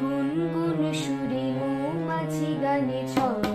গুনগুন সুরে মৌমাছি গানে ছড়